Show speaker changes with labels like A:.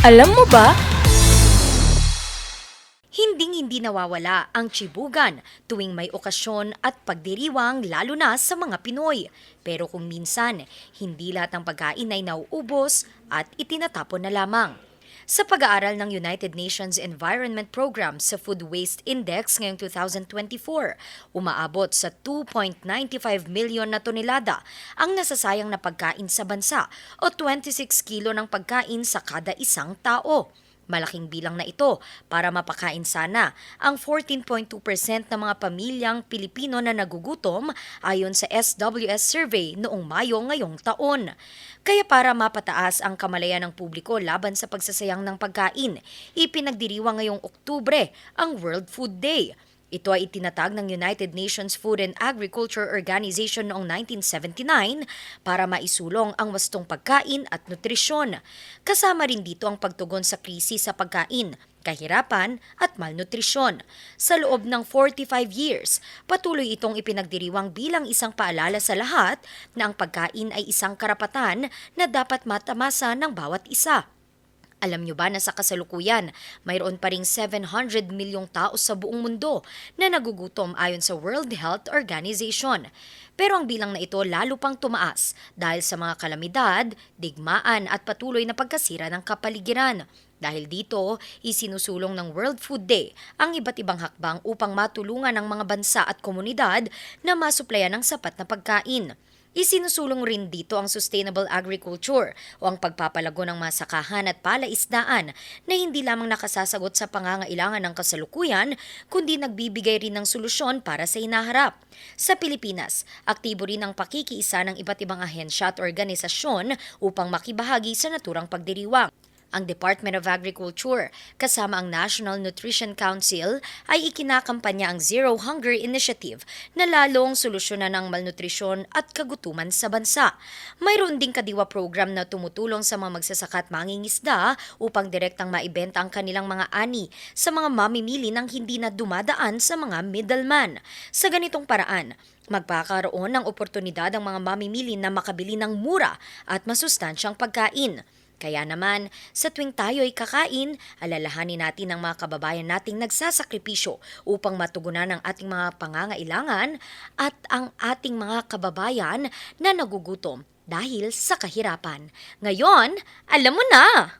A: Alam mo ba?
B: Hinding-hindi nawawala ang chibugan tuwing may okasyon at pagdiriwang lalo na sa mga Pinoy. Pero kung minsan, hindi lahat ng pagkain ay nauubos at itinatapon na lamang. Sa pag-aaral ng United Nations Environment Program sa Food Waste Index ngayong 2024, umaabot sa 2.95 milyon na tonelada ang nasasayang na pagkain sa bansa o 26 kilo ng pagkain sa kada isang tao. Malaking bilang na ito para mapakain sana ang 14.2% ng mga pamilyang Pilipino na nagugutom ayon sa SWS survey noong Mayo ngayong taon. Kaya para mapataas ang kamalayan ng publiko laban sa pagsasayang ng pagkain, ipinagdiriwang ngayong Oktubre ang World Food Day. Ito ay itinatag ng United Nations Food and Agriculture Organization noong 1979 para maisulong ang wastong pagkain at nutrisyon. Kasama rin dito ang pagtugon sa krisis sa pagkain, kahirapan at malnutrisyon. Sa loob ng 45 years, patuloy itong ipinagdiriwang bilang isang paalala sa lahat na ang pagkain ay isang karapatan na dapat matamasa ng bawat isa. Alam nyo ba na sa kasalukuyan, mayroon pa ring 700 milyong tao sa buong mundo na nagugutom ayon sa World Health Organization. Pero ang bilang na ito lalo pang tumaas dahil sa mga kalamidad, digmaan at patuloy na pagkasira ng kapaligiran. Dahil dito, isinusulong ng World Food Day ang iba't ibang hakbang upang matulungan ang mga bansa at komunidad na masuplayan ng sapat na pagkain. Isinusulong rin dito ang sustainable agriculture o ang pagpapalago ng masakahan at palaisdaan na hindi lamang nakasasagot sa pangangailangan ng kasalukuyan kundi nagbibigay rin ng solusyon para sa inaharap. Sa Pilipinas, aktibo rin ang pakikiisa ng iba't ibang ahensya at organisasyon upang makibahagi sa naturang pagdiriwang. Ang Department of Agriculture kasama ang National Nutrition Council ay ikinakampanya ang Zero Hunger Initiative na lalong solusyonan ang malnutrisyon at kagutuman sa bansa. Mayroon ding kadiwa program na tumutulong sa mga magsasaka at mangingisda upang direktang maibenta ang kanilang mga ani sa mga mamimili ng hindi na dumadaan sa mga middleman. Sa ganitong paraan, magkakaroon ng oportunidad ang mga mamimili na makabili ng mura at masustansyang pagkain. Kaya naman, sa tuwing tayo'y kakain, alalahanin natin ang mga kababayan nating nagsasakripisyo upang matugunan ang ating mga pangangailangan at ang ating mga kababayan na nagugutom dahil sa kahirapan. Ngayon, alam mo na!